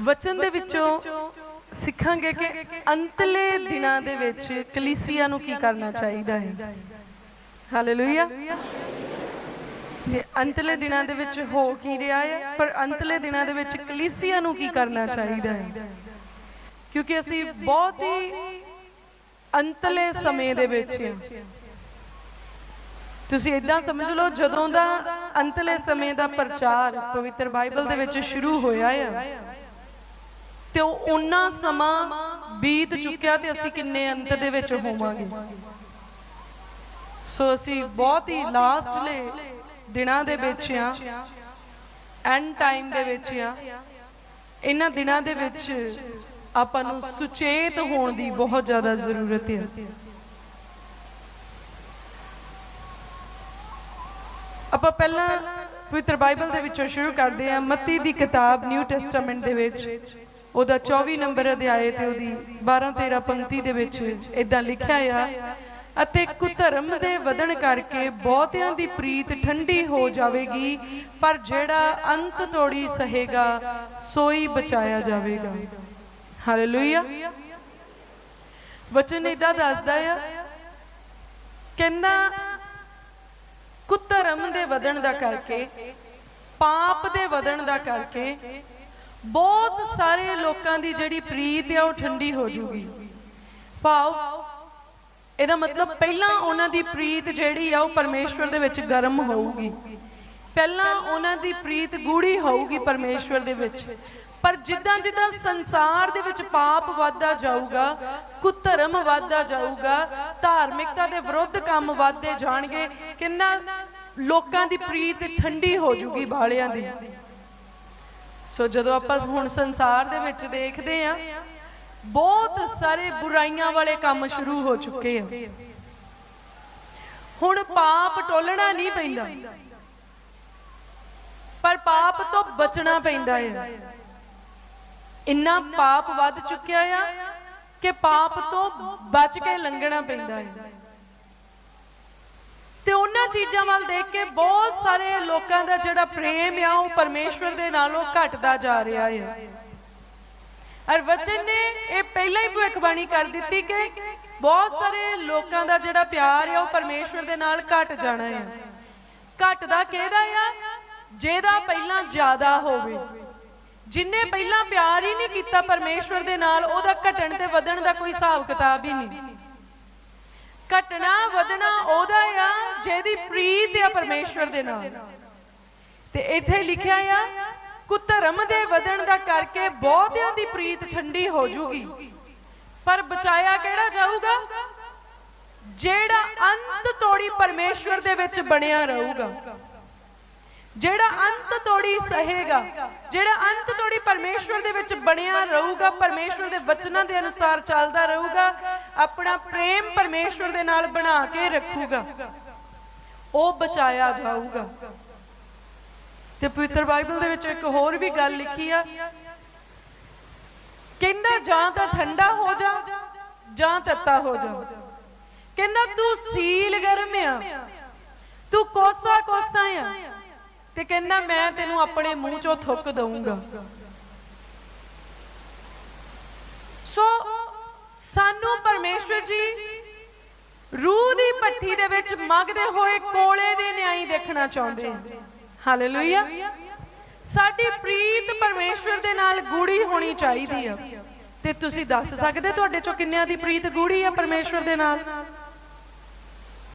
ਵਚਨ ਦੇ ਵਿੱਚੋਂ ਸਿੱਖਾਂਗੇ ਕਿ ਅੰਤਲੇ ਦਿਨਾਂ ਦੇ ਵਿੱਚ ਕਲੀਸਿਆ ਨੂੰ ਕੀ ਕਰਨਾ ਚਾਹੀਦਾ ਹੈ? ਹਾਲੇਲੂਇਆ। ਤੇ ਅੰਤਲੇ ਦਿਨਾਂ ਦੇ ਵਿੱਚ ਹੋ ਕੀ ਰਿਹਾ ਹੈ ਪਰ ਅੰਤਲੇ ਦਿਨਾਂ ਦੇ ਵਿੱਚ ਕਲੀਸਿਆ ਨੂੰ ਕੀ ਕਰਨਾ ਚਾਹੀਦਾ ਹੈ? ਕਿਉਂਕਿ ਅਸੀਂ ਬਹੁਤ ਹੀ ਅੰਤਲੇ ਸਮੇਂ ਦੇ ਵਿੱਚ ਹਾਂ। ਤੁਸੀਂ ਇਦਾਂ ਸਮਝ ਲਓ ਜਦੋਂ ਦਾ ਅੰਤਲੇ ਸਮੇਂ ਦਾ ਪ੍ਰਚਾਰ ਪਵਿੱਤਰ ਬਾਈਬਲ ਦੇ ਵਿੱਚ ਸ਼ੁਰੂ ਹੋਇਆ ਆ ਤੇ ਉਹ ਉਹਨਾਂ ਸਮਾਂ ਬੀਤ ਚੁੱਕਿਆ ਤੇ ਅਸੀਂ ਕਿੰਨੇ ਅੰਤ ਦੇ ਵਿੱਚ ਹੋਵਾਂਗੇ। ਸੋ ਅਸੀਂ ਬਹੁਤ ਹੀ ਲਾਸਟਲੇ ਦਿਨਾਂ ਦੇ ਵਿੱਚ ਆ ਐਂਡ ਟਾਈਮ ਦੇ ਵਿੱਚ ਆ। ਇਹਨਾਂ ਦਿਨਾਂ ਦੇ ਵਿੱਚ ਆਪਾਂ ਨੂੰ ਸੁਚੇਤ ਹੋਣ ਦੀ ਬਹੁਤ ਜ਼ਿਆਦਾ ਜ਼ਰੂਰਤ ਹੈ ਆਪਾਂ ਪਹਿਲਾਂ ਪਵਿੱਤਰ ਬਾਈਬਲ ਦੇ ਵਿੱਚੋਂ ਸ਼ੁਰੂ ਕਰਦੇ ਹਾਂ ਮੱਤੀ ਦੀ ਕਿਤਾਬ ਨਿਊ ਟੈਸਟਾਮੈਂਟ ਦੇ ਵਿੱਚ। ਉਹਦਾ 24 ਨੰਬਰ ਅਧਿਆਏ ਤੇ ਉਹਦੀ 12 13 ਪੰਕਤੀ ਦੇ ਵਿੱਚ ਇਦਾਂ ਲਿਖਿਆ ਆ, ਅਤੇ ਕੁਧਰਮ ਦੇ ਵਧਣ ਕਰਕੇ ਬਹੁਤਿਆਂ ਦੀ ਪ੍ਰੀਤ ਠੰਡੀ ਹੋ ਜਾਵੇਗੀ, ਪਰ ਜਿਹੜਾ ਅੰਤ ਤੋੜੀ ਸਹੇਗਾ, ਸੋਈ ਬਚਾਇਆ ਜਾਵੇਗਾ। ਹਾਲੇਲੂਇਆ ਵਚਨ ਇਦਾਂ ਦੱਸਦਾ ਆ, ਕਹਿੰਦਾ, ਕੁਧਰਮ ਦੇ ਵਧਣ ਦਾ ਕਰਕੇ, ਪਾਪ ਦੇ ਵਧਣ ਦਾ ਕਰਕੇ ਬਹੁਤ ਸਾਰੇ ਲੋਕਾਂ ਦੀ ਜਿਹੜੀ ਪ੍ਰੀਤ ਆ, ਉਹ ਠੰਡੀ ਹੋ ਜੂਗੀ। ਭਾਵ, ਇਹਦਾ ਮਤਲਬ ਪਹਿਲਾਂ ਉਹਨਾਂ ਦੀ ਪ੍ਰੀਤ ਜਿਹੜੀ ਆ, ਉਹ ਪਰਮੇਸ਼ਵਰ ਦੇ ਵਿੱਚ ਗਰਮ ਹੋਊਗੀ। ਪਹਿਲਾਂ ਉਹਨਾਂ ਦੀ ਪ੍ਰੀਤ ਗੂੜੀ ਹੋਊਗੀ ਪਰਮੇਸ਼ਵਰ ਦੇ ਵਿੱਚ। ਪਰ ਜਿੱਦਾਂ ਜਿੱਦਾਂ ਸੰਸਾਰ ਦੇ ਵਿੱਚ ਪਾਪ ਵੱਧਦਾ ਜਾਊਗਾ, ਕੁਧਰਮ ਵੱਧਦਾ ਜਾਊਗਾ, ਧਾਰਮਿਕਤਾ ਦੇ ਵਿਰੁੱਧ ਕੰਮ ਵੱਧਦੇ ਜਾਣਗੇ, ਕਿੰਨਾ ਲੋਕਾਂ ਦੀ ਪ੍ਰੀਤ ਠੰਡੀ ਹੋ ਜੂਗੀ ਬਾਲਿਆਂ ਦੀ। ਸੋ ਜਦੋਂ ਆਪਾਂ ਹੁਣ ਸੰਸਾਰ ਦੇ ਵਿੱਚ ਦੇਖਦੇ ਆ ਬਹੁਤ ਸਾਰੇ ਬੁਰਾਈਆਂ ਵਾਲੇ ਕੰਮ ਸ਼ੁਰੂ ਹੋ ਚੁੱਕੇ ਆ। ਹੁਣ ਪਾਪ ਟੋਲਣਾ ਨਹੀਂ ਪੈਂਦਾ। ਪਰ ਪਾਪ ਤੋਂ ਬਚਣਾ ਪੈਂਦਾ ਹੈ ਇੰਨਾ ਪਾਪ ਵੱਧ ਚੁੱਕਿਆ ਆ ਕਿ ਪਾਪ ਤੋਂ ਬਚ ਕੇ ਲੰਘਣਾ ਪੈਂਦਾ ਹੈ ਤੇ ਉਹਨਾਂ ਚੀਜ਼ਾਂ ਵੱਲ ਦੇਖ ਕੇ ਬਹੁਤ ਸਾਰੇ ਲੋਕਾਂ ਦਾ ਜਿਹੜਾ ਪ੍ਰੇਮ ਆ, ਉਹ ਪਰਮੇਸ਼ਵਰ ਦੇ ਨਾਲੋਂ ਘਟਦਾ ਜਾ ਰਿਹਾ ਹੈ ਅਰ ਵਚਨ ਨੇ ਇਹ ਪਹਿਲਾਂ ਹੀ ਭਵਿੱਖਬਾਣੀ ਕਰ ਦਿੱਤੀ ਕਿ ਬਹੁਤ ਸਾਰੇ ਲੋਕਾਂ ਦਾ ਜਿਹੜਾ ਪਿਆਰ ਆ, ਉਹ ਪਰਮੇਸ਼ਵਰ ਦੇ ਨਾਲ ਘਟ ਜਾਣਾ ਹੈ ਘਟਦਾ ਕਿਹਦਾ ਆ? ਜਿਹਦਾ ਪਹਿਲਾਂ ਜ਼ਿਆਦਾ ਹੋਵੇ। ਜਿਨੇ ਪਹਿਲਾਂ ਪਿਆਰ ਹੀ ਨਹੀਂ ਕੀਤਾ ਪਰਮੇਸ਼ਵਰ ਦੇ ਨਾਲ, ਉਹਦਾ ਘਟਣ ਤੇ ਵਧਣ ਦਾ ਕੋਈ ਹਿਸਾਬ ਕਿਤਾਬ ਹੀ ਨਹੀਂ। ਘਟਣਾ ਵਧਣਾ ਉਹਦਾ ਆ, ਜਿਹਦੀ ਪ੍ਰੀਤ ਆ ਪਰਮੇਸ਼ਵਰ ਦੇ ਨਾਲ। ਤੇ ਇੱਥੇ ਲਿਖਿਆ ਆ ਕੁਧਰਮ ਦੇ ਵਧਣ ਦਾ ਕਰਕੇ ਬਹੁਤਿਆਂ ਦੀ ਪ੍ਰੀਤ ਠੰਡੀ ਹੋ ਜੂਗੀ। ਪਰ ਬਚਾਇਆ ਕਿਹੜਾ ਜਾਊਗਾ? ਜਿਹੜਾ ਅੰਤ ਤੋੜੀ ਪਰਮੇਸ਼ਵਰ ਦੇ ਵਿੱਚ ਬਣਿਆ ਰਹੂਗਾ। ਜਿਹੜਾ ਅੰਤ ਤੋੜੀ ਸਹੇਗਾ, ਜਿਹੜਾ ਅੰਤ ਤੋੜੀ ਪਰਮੇਸ਼ਵਰ ਦੇ ਵਿੱਚ ਬਣਿਆ ਰਹੂਗਾ, ਪਰਮੇਸ਼ਵਰ ਦੇ ਵਚਨਾਂ ਦੇ ਅਨੁਸਾਰ ਚੱਲਦਾ ਰਹੂਗਾ, ਆਪਣਾ ਪ੍ਰੇਮ ਪਰਮੇਸ਼ਵਰ ਦੇ ਨਾਲ ਬਣਾ ਕੇ ਰੱਖੂਗਾ, ਉਹ ਬਚਾਇਆ ਜਾਊਗਾ। ਤੇ ਪਵਿੱਤਰ ਬਾਈਬਲ ਦੇ ਵਿੱਚ ਇੱਕ ਹੋਰ ਵੀ ਗੱਲ ਲਿਖੀ ਆ, ਕਹਿੰਦਾ ਜਾਂ ਤਾਂ ਠੰਡਾ ਹੋ ਜਾ, ਜਾਂ ਤੱਤਾ ਹੋ ਜਾ। ਕਹਿੰਦਾ ਤੂੰ ਸੀਲ ਗਰਮ ਆ, ਤੂੰ ਕੋਸਾ ਕੋਸਾ ਆ ਤੇ ਕਹਿੰਦਾ ਮੈਂ ਤੈਨੂੰ ਆਪਣੇ ਮੂੰਹ ਚੋਂ ਥੁੱਕ ਦਊਂਗਾ। ਸੋ ਸਾਨੂੰ ਪਰਮੇਸ਼ਵਰ ਜੀ ਰੂਹ ਦੀ ਪੱਠੀ ਦੇ ਵਿੱਚ ਮਗਦੇ ਹੋਏ ਕੋਲੇ ਦੇ ਨਿਆਈ ਦੇਖਣਾ ਚਾਹੁੰਦੇ ਆ। ਹਾਲੇਲੂਇਆ ਸਾਡੀ ਪ੍ਰੀਤ ਪਰਮੇਸ਼ਵਰ ਦੇ ਨਾਲ ਗੂੜੀ ਹੋਣੀ ਚਾਹੀਦੀ ਆ। ਤੇ ਤੁਸੀਂ ਦੱਸ ਸਕਦੇ ਤੁਹਾਡੇ ਚੋਂ ਕਿੰਨਿਆਂ ਦੀ ਪ੍ਰੀਤ ਗੂੜੀ ਆ ਪਰਮੇਸ਼ਵਰ ਦੇ ਨਾਲ?